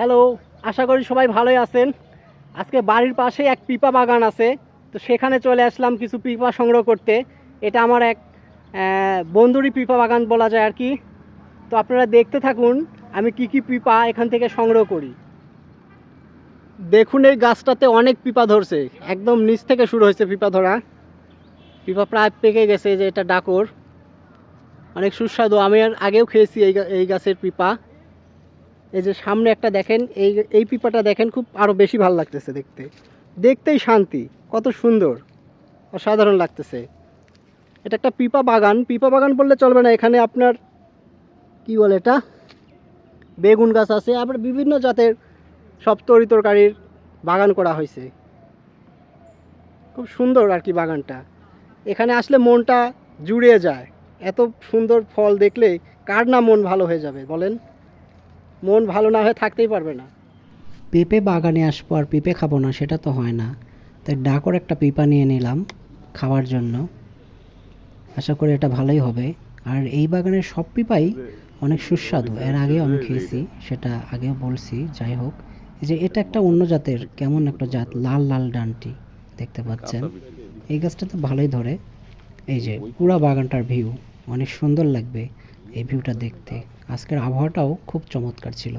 Hello আশা করি সবাই ভালোই আছেন। আজকে বাড়ির পাশে এক পিপা বাগান আছে, তো সেখানে চলে আসলাম কিছু পিপা সংগ্রহ করতে। এটা আমার এক বন্ধুরই পিপা বাগান বলা যায় আর কি। তো আপনারা দেখতে থাকুন, আমি কি কি পিপা এখান থেকে সংগ্রহ করি। দেখুন, এই গাছটাতে অনেক পিপা ধরছে। একদম নিচ থেকে শুরু হয়েছে পিপা ধরা। পিপা প্রায় পেকে গেছে যে এটা ডাকর। অনেক সুস্বাদু। আমি আর আগেও খেয়েছি এই এই গাছের পিপা। এই যে সামনে একটা দেখেন, এই এই পিপাটা দেখেন, খুব আরও বেশি ভালো লাগতেছে দেখতে। দেখতেই শান্তি, কত সুন্দর, অসাধারণ লাগতেছে। এটা একটা পিপা বাগান পিপা বাগান বললে চলবে না, এখানে আপনার, কি বলে এটা? বেগুন গাছ আছে, আবার বিভিন্ন জাতের সব তরি তরকারির বাগান করা হয়েছে। খুব সুন্দর আর কি বাগানটা। এখানে আসলে মনটা জুড়িয়ে যায়। এত সুন্দর ফল দেখলে কার না মন ভালো হয়ে যাবে, বলেন? মন ভালো না হয়ে থাকতেই পারবে না। পেঁপে বাগানে আসব আর পেঁপে খাব না, সেটা তো হয় না। তাই ডাকর একটা পেঁপা নিয়ে নিলাম খাওয়ার জন্য। আশা করি এটা ভালোই হবে। আর এই বাগানের সব পিপাই অনেক সুস্বাদু, এর আগেও আমি খেয়েছি, সেটা আগেও বলছি, যাই হোক। যে এটা একটা অন্য জাতের, কেমন একটা জাত, লাল লাল ডানটি, দেখতে পাচ্ছেন। এই গাছটা তো ভালোই ধরে। এই যে পুরা বাগানটার ভিউ, অনেক সুন্দর লাগবে এই ভিউটা দেখতে। আজকের আবহাওয়াটাও খুব চমৎকার ছিল।